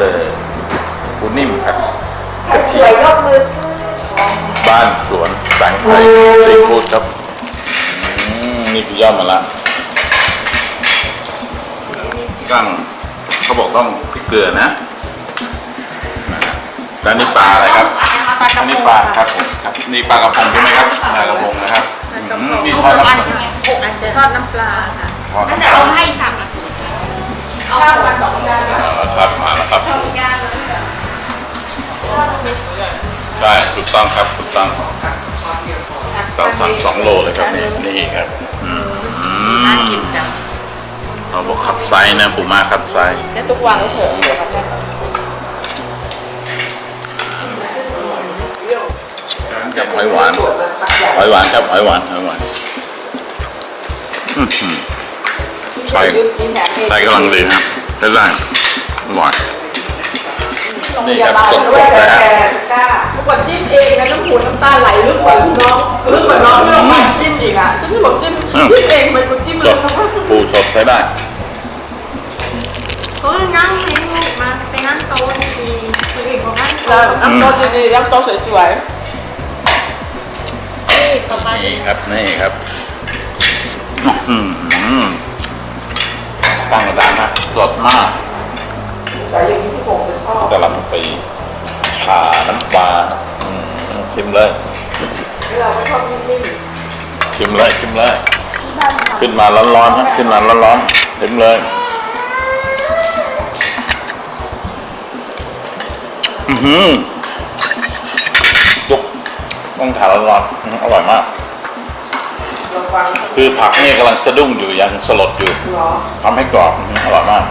เลยปูนิ่มครับกระสเทีวยยมยกมือบ้านสวนแสงไทยซีฟู้ดครับอืมนี่คือยอดมาละกั้งเขาบอกต้องพริกเกลือนะนะฮะแล้วนี่ปลาอะไรครับปลากอัระนพนี้งปลาค่ะครับผมครับนี่ปลากระพงใช่ไหมครับปลากระพงนะครับอืมนี่ทอดน้ำปลาหกอันจะทอดน้ำปลาค่ะทอดตั้งน้ำแต่ปลาเราให้สั่งอ่ะเอาข้าวมาสองจานเอาละครับมาแล้วครับสองอย่างใช่ถูกต้องครับถูกต้องเราสั่งสองโลเลยครับนี่นี่ครับอืน่ามกินจังเราบอกคัดไซส์นะปูมาคัดไซส์แค่ทุกวันก็เถอะเดี๋ยวมันจะกับหอยหวานหอยหวานครับหอยหวานหอยหวานอื้อหือ ใส่ใส่กำลังดีครับใช้ได้หวานนี่ครับสดๆนะฮะจ้าเมื่อก่อนจิ้มเองนะน้ำหูน้ำตาไหลลึกกว่าน้องลึกกว่าน้องที่เราบอกจิ้มอีกอะฉันก็บอกจิ้มจิ้มเองมันกูจิ้มสเลยดเพราะว่าปูสดใช้ได้เขานั่งให้ลูกมาไปนั่งโต๊ะดีคืออีกบอกนั่งเราโต๊ะน้ำโต๊ะดีๆน้ำโต๊ะสวยนี่ต่อมานี่ครับนี่ครับอื้อหือ ตั้งกระดานนะสดมากใส่อย่างนี้ที่ผมจะชอบกะหล่ำปีขาน้ำปลาอืมชิมเลย เราไม่ชอบนิ่มชิมเลยชิมเลยขึ้นมาร้อนๆฮะขึ้นมาร้อนๆชิมเลยอือหือจุกต้องทานร้อนๆอื้ออร่อยมากเราฟัง คือผักนี่กำลังสะดุ้งอยู่ยังสลดอยู่เหรอทำให้กรอบอื้อหืออร่อยมาก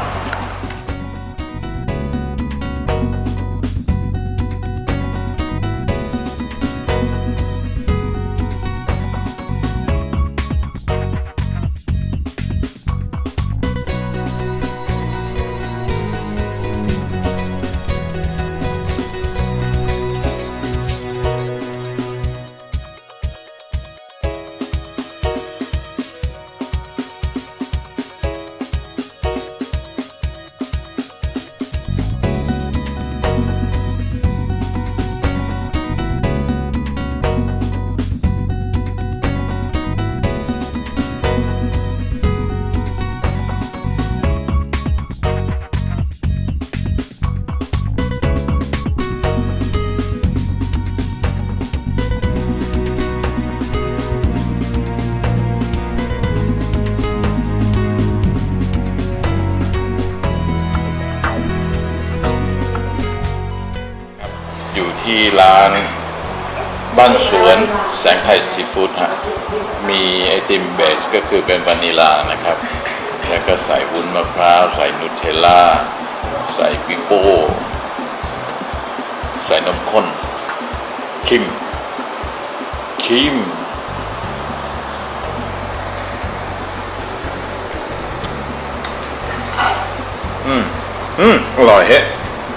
อยู่ที่ร้านบ้านสวนแสงไทยซีฟู้ดฮะ มีไอติมเบสก็คือเป็นวานิลานะครับ แล้วก็ใส่วุ้นมะพร้าว ใส่นูเทลล่า ใส่ปิโป้ ใส่นมข้นครีมครีมอืม อืม อร่อยเฮ้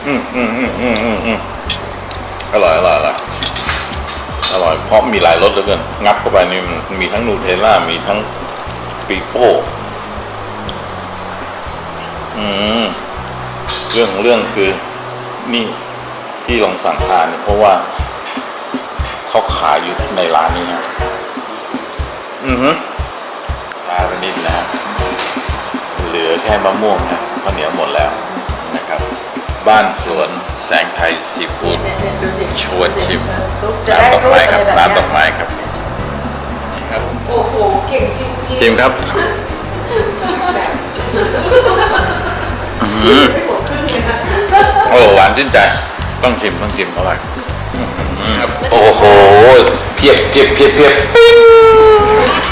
อืมอืมอืมอืมอืม อร่อยอร่อยอร่อยอร่อยเพราะมีหลายรสเหลือเกินงับเข้าไปนี่มันมีทั้งนูเทลล่ามีทั้งปีโป้อืมเรื่องของเรื่องคือนี่ที่ลองสั่งทานเนี่เพราะว่าเขาขายอยู่ในร้านนี้ฮะอือฮึทานไปนิดนะเหลือแค่มะม่วงนะข้าวเหนียวหมดแล้ว บ้านสวนแสงไทยซีฟู้ดๆดูสิชวนชิมจะร้านได้ดอกไม้ครับรูปอะไรแบบเนี้ยร้านดอกไม้ครับครับโอ้โหเก่งจริงชิมครับอื้อหือโอ้หวานชื่นใจต้องชิมต้องชิมอร่อยอื้อหือครับโอ้โหเพียบเพียบเพียบเพียบปิ้ง